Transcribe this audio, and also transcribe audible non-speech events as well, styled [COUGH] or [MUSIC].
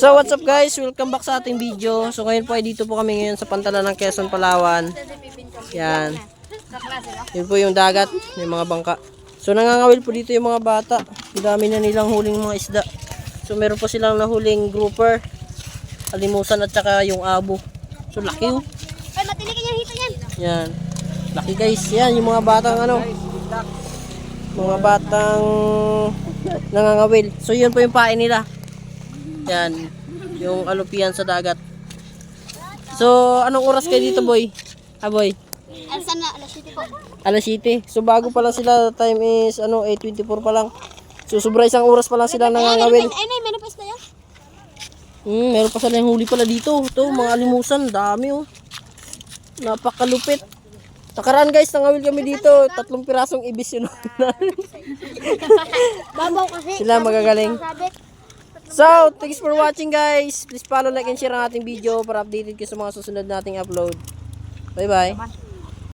So what's up guys? Welcome back sa ating video. So ngayon po ay dito po kami ngayon sa pantalan ng Quezon, Palawan. Yan. Yun po yung dagat, may mga bangka. So nangangawil po dito yung mga bata. Ang dami na nilang huling mga isda. So meron po silang nahuling grouper, alimusan at saka yung abo. So laki oh. Ay, matilikin yung hito yan. Yan. Laki guys. Yan yung mga batang ano. Mga batang nangangawil. So yun po yung pain nila. Yan. Yung alupian sa dagat. So anong oras kayo dito boy? Ah boy? Alsan na, alas 7 po. Alas 7. So bago pa lang sila. Time is ano 8.24 pa lang. So sobra isang oras pa lang sila nangangawil. Ay, may meron pa isda yan. Hmm, meron pa sila yung huli pala dito. Ito, mga alimusan. Dami oh. Napakalupit. Nakaraan guys, nangawil kami dito. Tatlong pirasong ibis yun. [LAUGHS] Babaw kasi. Sila magagaling. Sabit. So, thanks for watching guys. Please follow, like, and share ang ating video para updated kayo sa mga susunod nating upload. Bye-bye.